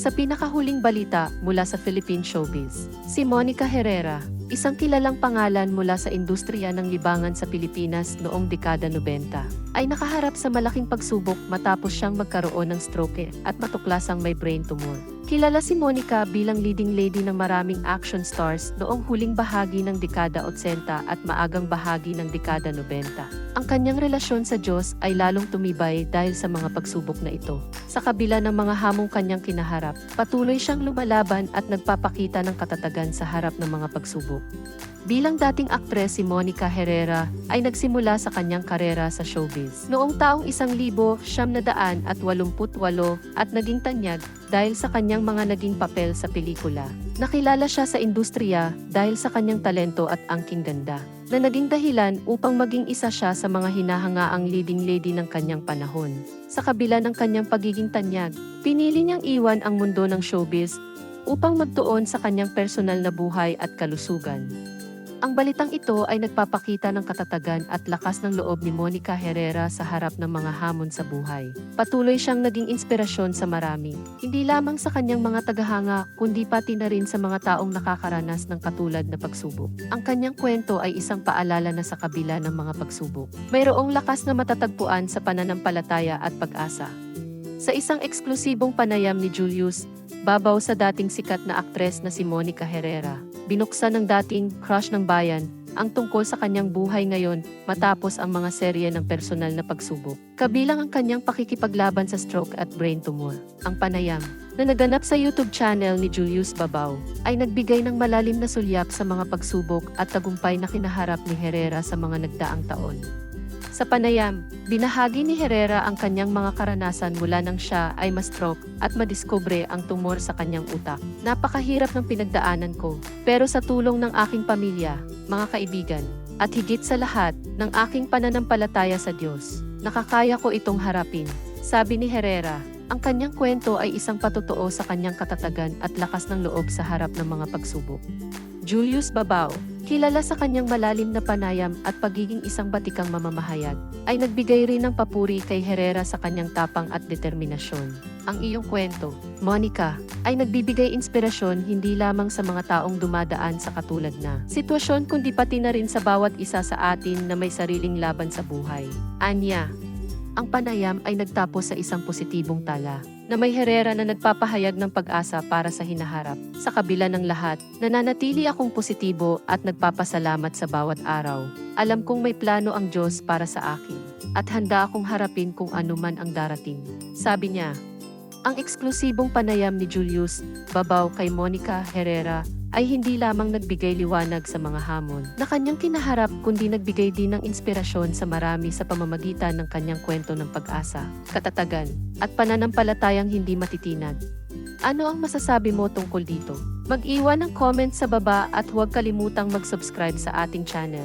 Sa pinakahuling balita mula sa Philippine Showbiz, si Monica Herrera, isang kilalang pangalan mula sa industriya ng libangan sa Pilipinas noong dekada 90, ay nakaharap sa malaking pagsubok matapos siyang magkaroon ng stroke at matuklasang may brain tumor. Kilala si Monica bilang leading lady ng maraming action stars noong huling bahagi ng dekada 80 at maagang bahagi ng dekada 90. Ang kanyang relasyon sa Diyos ay lalong tumibay dahil sa mga pagsubok na ito. Sa kabila ng mga hamong kanyang kinaharap, patuloy siyang lumalaban at nagpapakita ng katatagan sa harap ng mga pagsubok. Bilang dating aktres si Monica Herrera ay nagsimula sa kanyang karera sa showbiz. Noong taong 1988 at naging tanyag dahil sa kanyang mga naging papel sa pelikula. Nakilala siya sa industriya dahil sa kanyang talento at angking ganda na naging dahilan upang maging isa siya sa mga hinahangaang leading lady ng kanyang panahon. Sa kabila ng kanyang pagiging tanyag, pinili niyang iwan ang mundo ng showbiz upang magtuon sa kanyang personal na buhay at kalusugan. Ang balitang ito ay nagpapakita ng katatagan at lakas ng loob ni Monica Herrera sa harap ng mga hamon sa buhay. Patuloy siyang naging inspirasyon sa marami, hindi lamang sa kanyang mga tagahanga kundi pati na rin sa mga taong nakakaranas ng katulad na pagsubok. Ang kanyang kwento ay isang paalala na sa kabila ng mga pagsubok. Mayroong lakas na matatagpuan sa pananampalataya at pag-asa. Sa isang eksklusibong panayam ni Julius, babaw sa dating sikat na aktres na si Monica Herrera, binuksan ng dating crush ng bayan ang tungkol sa kanyang buhay ngayon matapos ang mga serye ng personal na pagsubok. Kabilang ang kanyang pakikipaglaban sa stroke at brain tumor. Ang panayam, na naganap sa YouTube channel ni Julius Babaw, ay nagbigay ng malalim na sulyap sa mga pagsubok at tagumpay na kinaharap ni Herrera sa mga nagdaang taon. Sa panayam, binahagi ni Herrera ang kanyang mga karanasan mula nang siya ay ma-stroke at madiskubre ang tumor sa kanyang utak. Napakahirap ng pinagdaanan ko, pero sa tulong ng aking pamilya, mga kaibigan, at higit sa lahat, ng aking pananampalataya sa Diyos, nakakaya ko itong harapin. Sabi ni Herrera, ang kanyang kwento ay isang patotoo sa kanyang katatagan at lakas ng loob sa harap ng mga pagsubok. Julius Babao, kilala sa kanyang malalim na panayam at pagiging isang batikang mamamahayag, ay nagbigay rin ng papuri kay Herrera sa kanyang tapang at determinasyon. Ang iyong kwento, Monica, ay nagbibigay inspirasyon hindi lamang sa mga taong dumadaan sa katulad na sitwasyon kundi pati na rin sa bawat isa sa atin na may sariling laban sa buhay. Anya, ang panayam ay nagtapos sa isang positibong tala na may herera na nagpapahayag ng pag-asa para sa hinaharap. Sa kabila ng lahat, nananatili akong positibo at nagpapasalamat sa bawat araw. Alam kong may plano ang Diyos para sa akin at handa akong harapin kung anuman ang darating. Sabi niya, ang eksklusibong panayam ni Julius, babaw kay Monica Herrera, ay hindi lamang nagbigay liwanag sa mga hamon na kanyang kinaharap kundi nagbigay din ng inspirasyon sa marami sa pamamagitan ng kanyang kwento ng pag-asa, katatagan, at pananampalatayang hindi matitinag. Ano ang masasabi mo tungkol dito? Mag-iwan ng comment sa baba at huwag kalimutang mag-subscribe sa ating channel.